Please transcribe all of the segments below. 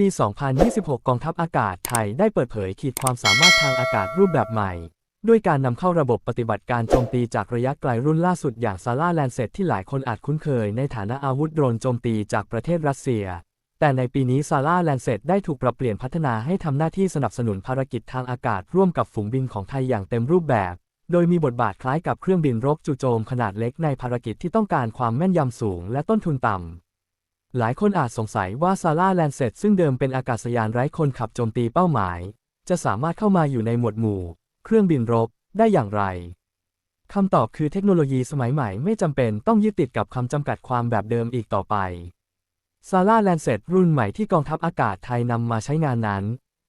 ปี 2026 กองทัพอากาศไทยได้เปิดเผยขีดความสามารถทางอากาศรูปแบบใหม่ ด้วยการนำเข้าระบบปฏิบัติการโจมตีจากระยะไกลรุ่นล่าสุดอย่างซาร่าแลนเซตที่หลายคนอาจคุ้นเคยในฐานะอาวุธโดรนโจมตีจากประเทศรัสเซีย แต่ในปีนี้ซาร่าแลนเซตได้ถูกปรับเปลี่ยนพัฒนาให้ทำหน้าที่สนับสนุนภารกิจทางอากาศร่วมกับฝูงบินของไทยอย่างเต็มรูปแบบ โดยมีบทบาทคล้ายกับเครื่องบินรบจู่โจมขนาดเล็กในภารกิจที่ต้องการความแม่นยำสูงและต้นทุนต่ำ หลายคนอาจสงสัยว่าซาร่าแลนเซตซึ่งเดิมเป็นอากาศยานไร้คนขับโจมตีเป้าหมาย จะสามารถเข้ามาอยู่ในหมวดหมู่ เครื่องบินรบได้อย่างไรคำตอบคือเทคโนโลยีสมัยใหม่ไม่จำเป็นต้องยึดติดกับคำจำกัดความแบบเดิมอีกต่อไปซาร่าแลนเซตรุ่นใหม่ที่กองทัพอากาศไทยนำมาใช้งานนั้น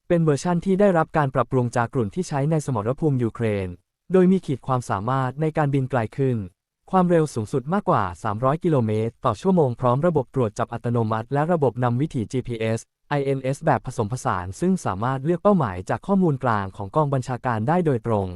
เป็นเวอร์ชั่นที่ได้รับการปรับปรุงจากกลุ่นที่ใช้ในสมรภูมิยูเครน โดยมีขีดความสามารถในการบินไกลขึ้น ความเร็วสูงสุดมากกว่า 300 กิโลเมตร ต่อชั่วโมงพร้อมระบบตรวจจับอัตโนมัติ และระบบนำวิถี GPS INS แบบผสมผสาน ซึ่งสามารถเลือกเป้าหมายจากข้อมูลกลางของกองบัญชาการได้โดยตรง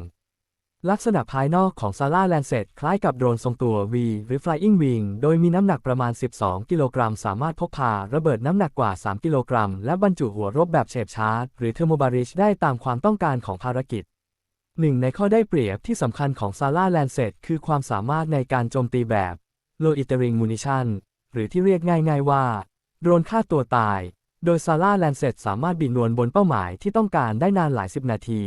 ลักษณะภายนอกของ s a r a Lancet คล้ายกับโดรนทรงตัว V หรือ Flying Wing โดยมีน้ำหนักประมาณ 12 กิโลกรัม สามารถพกพาระเบิดน้ำหนักกว่า 3 กิโลกรัม และบรรจุหัวรบแบบเฉบชาร์จหรือ Thermobarish ได้ตามความต้องการของภารกิจ หนึ่งในข้อได้เปรียบที่สำคัญของ s a r a Lancet คือความสามารถในการโจมตีแบบ Loitering Munition หรือที่เรียกง่ายๆว่า โดรนฆ่าตัวตาย โดย s a r a Lancet สามารถบินวนบนเป้าหมายที่ต้องการได้นานหลายสิบนาที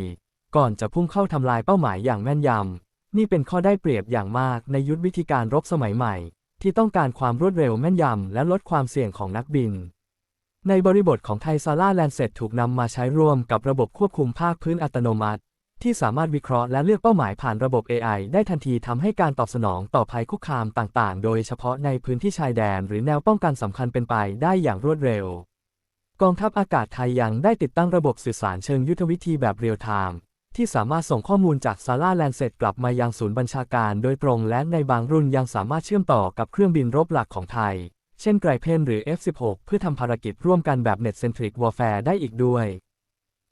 ก่อนจะพุ่งเข้าทำลายเป้าหมายอย่างแม่นยำ นี่เป็นข้อได้เปรียบอย่างมากในยุทธวิธีการรบสมัยใหม่ ที่ต้องการความรวดเร็วแม่นยำและลดความเสี่ยงของนักบินในบริบทของไทยซาร่าแลนเซตถูกนำมาใช้ร่วมกับระบบควบคุมภาคพื้นอัตโนมัติ ที่สามารถวิเคราะห์และเลือกเป้าหมายผ่านระบบ AI ได้ทันทีทำให้การตอบสนองต่อภัยคุกคามต่างๆ โดยเฉพาะในพื้นที่ชายแดน หรือแนวป้องกันสำคัญเป็นไปได้อย่างรวดเร็ว กองทัพอากาศไทยยังได้ติดตั้งระบบสื่อสารเชิงยุทธวิธีแบบเรียลไทม์ที่สามารถส่งข้อมูลจากซาร่าแลนเซตกลับมายังศูนย์บัญชาการโดยตรงและในบางรุ่นยังสามารถเชื่อมต่อกับเครื่องบินรบหลักของไทย เช่นไกรเพนหรือ F16 เพื่อทำภารกิจร่วมกันแบบ Net Centric Warfare ได้อีกด้วย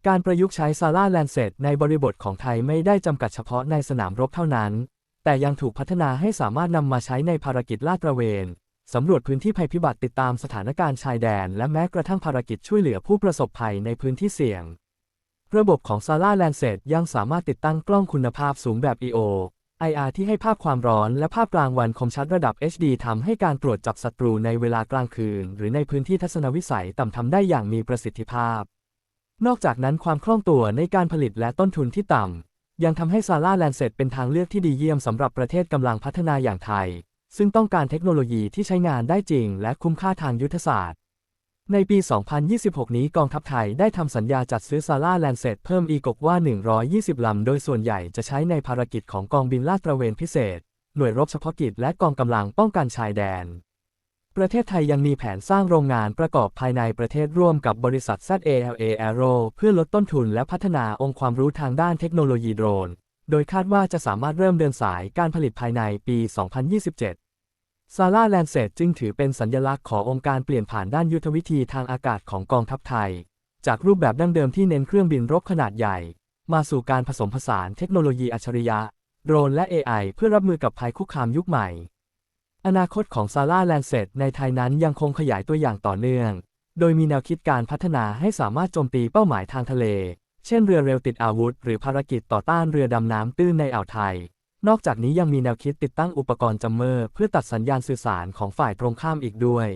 การประยุกต์ใช้ซาร่าแลนเซตในบริบทของไทยไม่ได้จำกัดเฉพาะในสนามรบเท่านั้น แต่ยังถูกพัฒนาให้สามารถนำมาใช้ในภารกิจลาดตระเวน สำรวจพื้นที่ภัยพิบัติติดตามสถานการณ์ชายแดน และแม้กระทั่งภารกิจช่วยเหลือผู้ประสบภัยในพื้นที่เสี่ยง ระบบของ s a r a Lancet ยังสามารถติดตั้งกล้องคุณภาพสูงแบบ EO IR ที่ให้ภาพความร้อนและภาพกลางวันคมชัดระดับ HD ทำให้การตรวจจับศัตรูในเวลากลางคืน หรือในพื้นที่ทัศนวิสัยต่ำทำได้อย่างมีประสิทธิภาพ นอกจากนั้นความคล่องตัวในการผลิตและต้นทุนที่ต่ำ ยังทำให้ s a r a Lancet เป็นทางเลือกที่ดีเยี่ยมสำหรับประเทศกำลังพัฒนาอย่างไทย ซึ่งต้องการเทคโนโลยีที่ใช้งานได้จริงและคุ้มค่าทางยุทธศาสตร์ ในปี 2026 นี้กองทัพไทยได้ทำสัญญาจัดซื้อซาร่าแลนเซตเพิ่มอีกกว่า 120 ลำ โดยส่วนใหญ่จะใช้ในภารกิจของกองบินลาดตระเวนพิเศษ หน่วยรบเฉพาะกิจและกองกำลังป้องกันชายแดน ประเทศไทยยังมีแผนสร้างโรงงานประกอบภายในประเทศร่วมกับบริษัท ZALA Aero เพื่อลดต้นทุนและพัฒนาองค์ความรู้ทางด้านเทคโนโลยีโดรน โดยคาดว่าจะสามารถเริ่มเดินสายการผลิตภายในปี 2027 ซาร่าแลนเซตจึงถือเป็นสัญลักษณ์ขององค์การเปลี่ยนผ่านด้านยุทธวิธีทางอากาศของกองทัพไทย จากรูปแบบดั้งเดิมที่เน้นเครื่องบินรบขนาดใหญ่ มาสู่การผสมผสานเทคโนโลยีอัจฉริยะ โดรนและ AI เพื่อรับมือกับภัยคุกคามยุคใหม่ อนาคตของซาร่าแลนเซตในไทยนั้นยังคงขยายตัวอย่างต่อเนื่อง โดยมีแนวคิดการพัฒนาให้สามารถโจมตีเป้าหมายทางทะเล เช่นเรือเร็วติดอาวุธ หรือภารกิจต่อต้านเรือดำน้ำตื้นในอ่าวไทย นอกจากนี้ยังมีแนวคิดติดตั้งอุปกรณ์จัมเมอร์ เพื่อตัดสัญญาณสื่อสารของฝ่ายตรงข้ามอีกด้วย